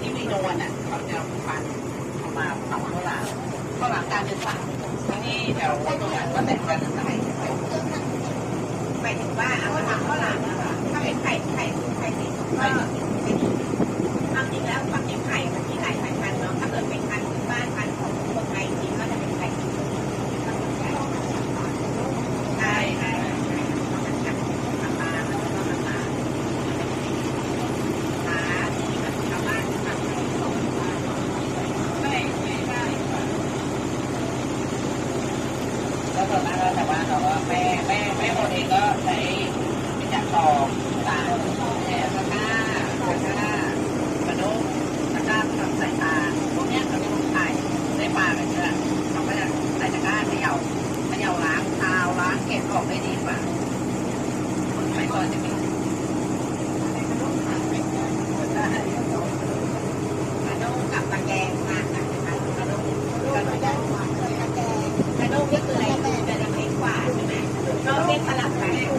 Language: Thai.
ที่วีโดนอะเขาจะฟันออกมาเผาข้าหลาเข้าหลังการเดินทางที่นี่แถวตรงนั้นก็แตกนกันอะไรไปถึงว่าเอามางเข้าหลัง แต่ว่าแม่แม่แม่คนเองก็ใช้ไม่จับตอกตาแผลตากร้าตะกร้ากระดูกตะกร้าทำสายตาพวกนี้ยเขาจะลงไข่ได้ปลาแบบนี้เขาก็จะใส่ตะก้าเขย่าเขย่าล้างเท้าล้างเก็บออกได้ดีกว่าคนไทยก่อนจะมี